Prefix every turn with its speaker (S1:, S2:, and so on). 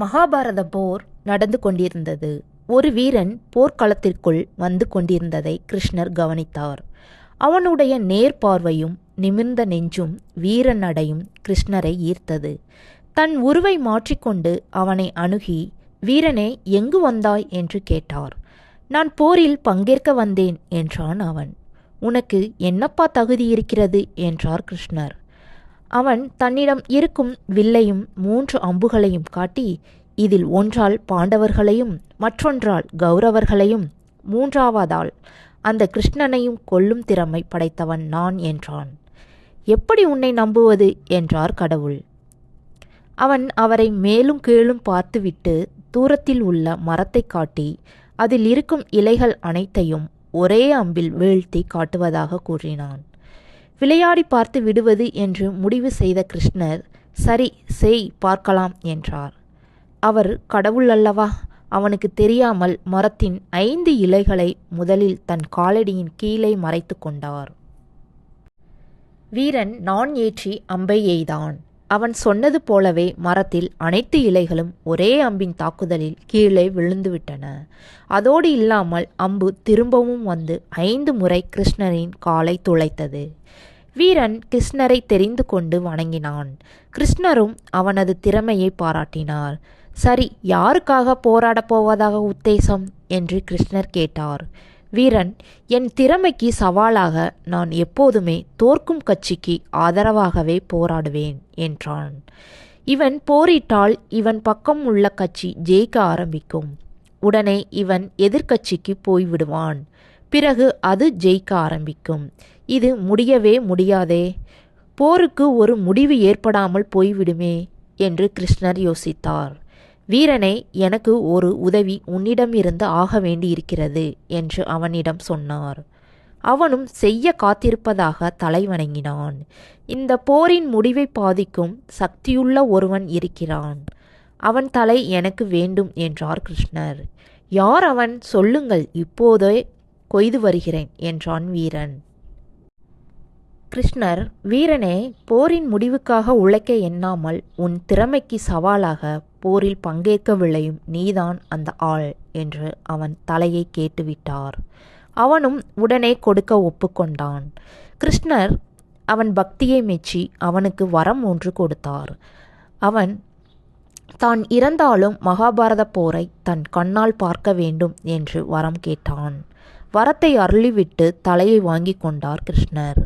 S1: மகாபாரத போர் நடந்து கொண்டிருந்தது. ஒரு வீரன் போர்க்களத்திற்குள் வந்து கொண்டிருந்ததை கிருஷ்ணர் கவனித்தார். அவனுடைய நேர்பார்வையும் நிமிர்ந்த நெஞ்சும் வீரன் அடையும் கிருஷ்ணரை ஈர்த்தது. தன் உருவை மாற்றிக்கொண்டு அவனை அணுகி வீரனே எங்கு வந்தாய்? என்று கேட்டார். நான் போரில் பங்கேற்க வந்தேன் என்றான் அவன். உனக்கு என்னப்பா தகுதி இருக்கிறது? என்றார் கிருஷ்ணர். அவன் தன்னிடம் இருக்கும் வில்லையும் மூன்று அம்புகளையும் காட்டி இதில் ஒன்றால் பாண்டவர்களையும் மற்றொன்றால் கௌரவர்களையும் மூன்றாவதால் அந்த கிருஷ்ணனையும் கொல்லும் திறமை படைத்தவன் நான் என்றான். எப்படி உன்னை நம்புவது? என்றார் கடவுள். அவன் அவரை மேலும் கீழும் பார்த்துவிட்டு தூரத்தில் உள்ள மரத்தை காட்டி அதில் இருக்கும் இலைகள் அனைத்தையும் ஒரே அம்பில் வீழ்த்தி காட்டுவதாக கூறினான். விளையாடி பார்த்து விடுவது என்று முடிவு செய்த கிருஷ்ணர் சரி செய் பார்க்கலாம் என்றார். அவர் கடவுள் அல்லவா அவனுக்கு தெரியாமல் மரத்தின் ஐந்து இலைகளை முதலில் தன் காலடியின் கீழே மறைத்து கொண்டார். வீரன் நான் ஏற்றி அம்பை எய்தான். அவன் சொன்னது போலவே மரத்தில் அனைத்து இலைகளும் ஒரே அம்பின் தாக்குதலில் கீழே விழுந்துவிட்டன. அதோடு இல்லாமல் அம்பு திரும்பவும் வந்து ஐந்து முறை கிருஷ்ணரின் காலை துளைத்தது. வீரன் கிருஷ்ணரை தெரிந்து கொண்டு வணங்கினான். கிருஷ்ணரும் அவனது திறமையை பாராட்டினார். சரி யாருக்காக போராடப் போவதாக உத்தேசம்? என்று கிருஷ்ணர் கேட்டார். வீரன் என் திறமைக்கு சவாலாக நான் எப்போதுமே தோற்கும் கட்சிக்கு ஆதரவாகவே போராடுவேன் என்றான். இவன் போரிட்டால் இவன் பக்கம் உள்ள கட்சி ஜெயிக்க ஆரம்பிக்கும். உடனே இவன் எதிர்க்கட்சிக்கு போய்விடுவான் பிறகு அது ஜெயிக்க ஆரம்பிக்கும். இது முடியவே முடியாதே. போருக்கு ஒரு முடிவு ஏற்படாமல் போய்விடுமே என்று கிருஷ்ணர் யோசித்தார். வீரனே எனக்கு ஒரு உதவி உன்னிடமிருந்து ஆக வேண்டியிருக்கிறது என்று அவனிடம் சொன்னார். அவனும் செய்ய காத்திருப்பதாக தலை வணங்கினான் இந்த போரின் முடிவை பாதிக்கும் சக்தியுள்ள ஒருவன் இருக்கிறான். அவன் தலை எனக்கு வேண்டும் என்றார் கிருஷ்ணர். யார் அவன்? சொல்லுங்கள் இப்போதே கொய்து வருகிறேன் என்றான் வீரன். கிருஷ்ணர் வீரனே போரின் முடிவுக்காக உழைக்க எண்ணாமல் உன் திறமைக்கு சவாலாக போரில் பங்கேற்க விளையும் நீதான் அந்த ஆள் என்று அவன் தலையை கேட்டுவிட்டார். அவனும் உடனே கொடுக்க ஒப்புக்கொண்டான். கிருஷ்ணர் அவன் பக்தியை மெச்சி அவனுக்கு வரம் ஒன்று கொடுத்தார். அவன் தான் இறந்தாலும் மகாபாரத போரை தன் கண்ணால் பார்க்க வேண்டும் என்று வரம் கேட்டான். வரத்தை அருளிவிட்டு தலையை வாங்கி கொண்டார் கிருஷ்ணர்.